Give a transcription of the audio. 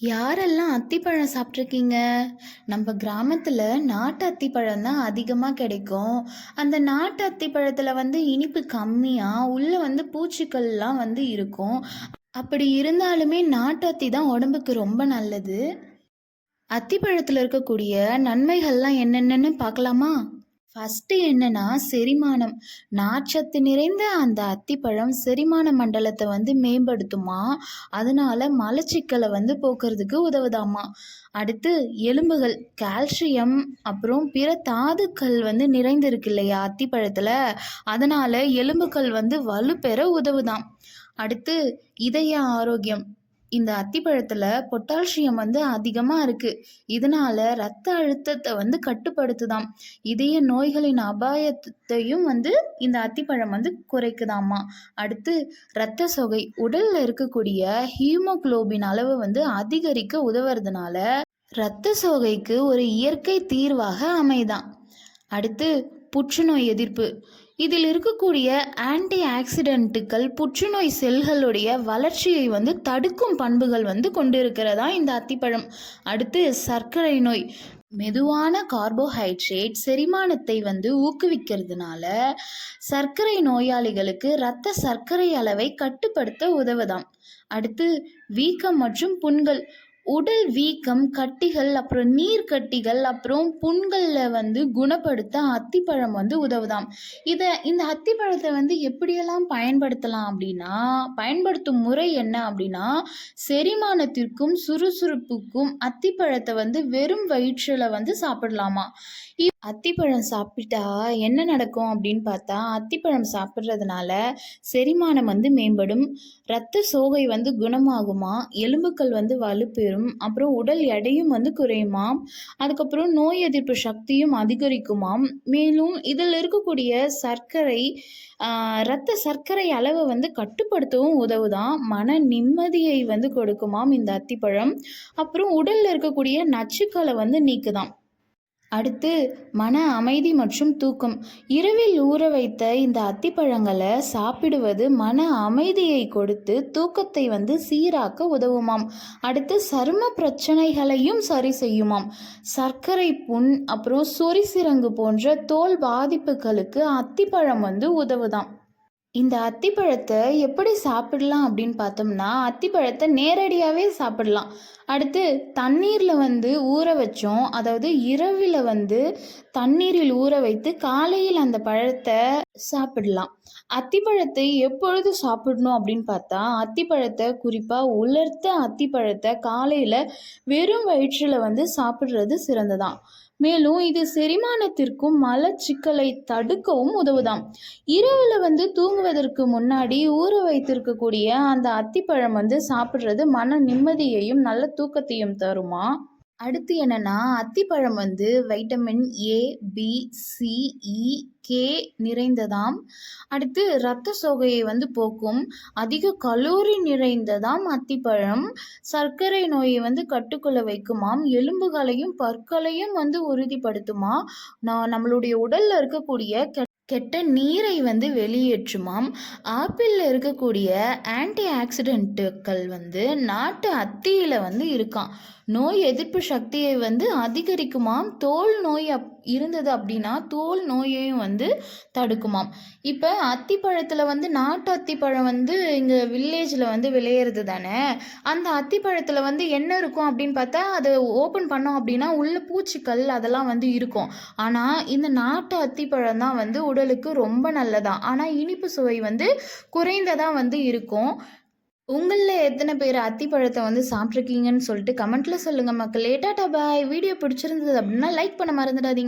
யாரெல்லாம் அத்திப்பழம் சாப்பிட்ருக்கீங்க நம்ம கிராமத்தில் நாட்டு அத்திப்பழம் தான் அதிகமாக கிடைக்கும். அந்த நாட்டு அத்திப்பழத்தில் வந்து இனிப்பு கம்மியாக உள்ளே வந்து பூச்சிக்கள்லாம் வந்து இருக்கும். அப்படி இருந்தாலுமே நாட்டு அத்தி தான் உடம்புக்கு ரொம்ப நல்லது. அத்திப்பழத்தில் இருக்கக்கூடிய நன்மைகள்லாம் என்னென்னன்னு பார்க்கலாமா? ஃபஸ்ட்டு என்னன்னா செரிமானம். நார்ச்சத்து நிறைந்த அந்த அத்திப்பழம் செரிமான மண்டலத்தை வந்து மேம்படுத்துமா? அதனால மலச்சிக்கலை வந்து போக்குறதுக்கு உதவுதாமா? அடுத்து எலும்புகள் கால்சியம் அப்புறம் பிற தாதுக்கள் வந்து நிறைந்திருக்கு இல்லையா அத்திப்பழத்தில்? அதனால எலும்புகள் வந்து வலுப்பெற உதவுதாம். அடுத்து இதய ஆரோக்கியம். இந்த அத்திப்பழத்தில் பொட்டாசியம் வந்து அதிகமாக இருக்குது இதனால் ரத்த அழுத்தத்தை வந்து கட்டுப்படுத்துதாம். இதய நோய்களின் அபாயத்தையும் வந்து இந்த அத்திப்பழம் வந்து குறைக்குதாம்மா அடுத்து இரத்த சொகை. உடலில் இருக்கக்கூடிய ஹீமோகுளோபின் அளவு வந்து அதிகரிக்க உதவுறதுனால இரத்த சோகைக்கு ஒரு இயற்கை தீர்வாக அமைதான் அடுத்து புற்றுநோய் எதிர்ப்பு. இதில் இருக்கக்கூடிய ஆன்டி ஆக்சிடென்ட்டுகள் புற்றுநோய் செல்களுடைய வளர்ச்சியை வந்து தடுக்கும் பண்புகள் வந்து கொண்டிருக்கிறதா இந்த அத்திப்பழம். அடுத்து சர்க்கரை நோய். மெதுவான கார்போஹைட்ரேட் செரிமானத்தை வந்து ஊக்குவிக்கிறதுனால சர்க்கரை நோயாளிகளுக்கு இரத்த சர்க்கரை அளவை கட்டுப்படுத்த உதவுதாம். அடுத்து வீக்கம் மற்றும் புண்கள். உடல் வீக்கம் கட்டிகள் அப்புறம் நீர் கட்டிகள் அப்புறம் புண்களில் வந்து குணப்படுத்த அத்திப்பழம் வந்து உதவுதாம். இதை இந்த அத்திப்பழத்தை வந்து எப்படியெல்லாம் பயன்படுத்தலாம் அப்படின்னா பயன்படுத்தும் முறை என்ன அப்படின்னா செரிமானத்திற்கும் சுறுசுறுப்புக்கும் அத்திப்பழத்தை வந்து வெறும் வயிற்றில் வந்து சாப்பிடலாமா? அத்திப்பழம் சாப்பிட்டா என்ன நடக்கும் அப்படின்னு பார்த்தா அத்திப்பழம் சாப்பிட்றதுனால செரிமானம் வந்து மேம்படும் இரத்த சோகை வந்து குணமாகுமா எலும்புக்கள் வந்து வலுப்பெறும் அப்புறம் உடல் எடையும் வந்து குறையுமாம். அதுக்கப்புறம் நோய் எதிர்ப்பு சக்தியும் அதிகரிக்குமாம். மேலும் இதில் இருக்கக்கூடிய சர்க்கரை இரத்த சர்க்கரை அளவை வந்து கட்டுப்படுத்தவும் உதவுதான் மன நிம்மதியை வந்து கொடுக்குமாம் இந்த அத்திப்பழம். அப்புறம் உடலில் இருக்கக்கூடிய நச்சுக்களை வந்து நீக்குதாம். அடுத்து மன அமைதி மற்றும் தூக்கம். இரவில் ஊற வைத்த இந்த அத்திப்பழங்களை சாப்பிடுவது மன அமைதியை கொடுத்து தூக்கத்தை வந்து சீராக்க உதவுமாம். அடுத்து சரும பிரச்சனைகளையும் சரி செய்யுமாம். சர்க்கரை புண் அப்புறம் சொரிசிரங்கு போன்ற தோல் பாதிப்புகளுக்கு அத்திப்பழம் வந்து உதவுதாம். இந்த அத்திப்பழத்தை எப்படி சாப்பிடலாம் அப்படின்னு பார்த்தோம்னா அத்திப்பழத்தை நேரடியாகவே சாப்பிடலாம். அடுத்து தண்ணீரில் வந்து ஊற வச்சோம். அதாவது இரவில் வந்து தண்ணீரில் ஊற வைத்து காலையில் அந்த பழத்தை சாப்பிடலாம். அத்திப்பழத்தை எப்பொழுது சாப்பிடணும் அப்படின்னு பார்த்தா அத்திப்பழத்தை குறிப்பாக உலர்த்த அத்திப்பழத்தை காலையில் வெறும் வயிற்றில் வந்து சாப்பிட்றது சிறந்ததான். மேலும் இது செரிமானத்திற்கும் மலச்சிக்கலை தடுக்கவும் உதவுதாம். இரவில் வந்து தூங்குவதற்கு முன்னாடி ஊற வைத்திருக்கக்கூடிய அந்த அத்திப்பழம் வந்து சாப்பிட்றது மன நிம்மதியையும் நல்ல தூக்கத்தையும் தருமா? அடுத்து என்னன்னா அத்திப்பழம் வந்து vitamin A B C E K நிறைந்ததாம். அடுத்து இரத்த சோகையை வந்து போக்கும் அதிக கலோரி நிறைந்ததாம் அத்திப்பழம். சர்க்கரை நோயை வந்து கட்டுக்குள்ள வைக்குமாம். எலும்புகளையும் பற்களையும் வந்து உறுதிப்படுத்துமா? நான் நம்மளுடைய உடல்ல இருக்கக்கூடிய கெட்ட நீரை வந்து வெளியேற்றுமாம். ஆப்பிளில் இருக்கக்கூடிய ஆன்டி ஆக்சிடென்ட்டுகள் வந்து நாட்டு அத்தியில் வந்து இருக்கான் நோய் எதிர்ப்பு சக்தியை வந்து அதிகரிக்குமாம். தோல் நோய் அப் இருந்தது அப்படின்னா தோல் நோயையும் வந்து தடுக்குமாம். இப்போ அத்திப்பழத்தில் வந்து நாட்டு அத்திப்பழம் வந்து இங்கே வில்லேஜில் வந்து விளையிறது தானே? அந்த அத்திப்பழத்தில் வந்து என்ன இருக்கும் அப்படின்னு பார்த்தா அதை ஓப்பன் பண்ணோம் அப்படின்னா உள்ள பூச்சிக்கல் அதெல்லாம் வந்து இருக்கும். ஆனால் இந்த நாட்டு அத்திப்பழம் தான் வந்து உடலுக்கு ரொம்ப நல்லதான் ஆனால் இனிப்பு சுவை வந்து குறைந்ததாக வந்து இருக்கும். உங்களில் எத்தனை பேர் அத்திப்பழத்தை வந்து சாப்பிட்ருக்கீங்கன்னு சொல்லிட்டு கமெண்ட்டில் சொல்லுங்கள் மக்கள். லேட்டாட்டா பாய். வீடியோ பிடிச்சிருந்தது அப்படின்னா லைக் பண்ண மறந்துடாதீங்க.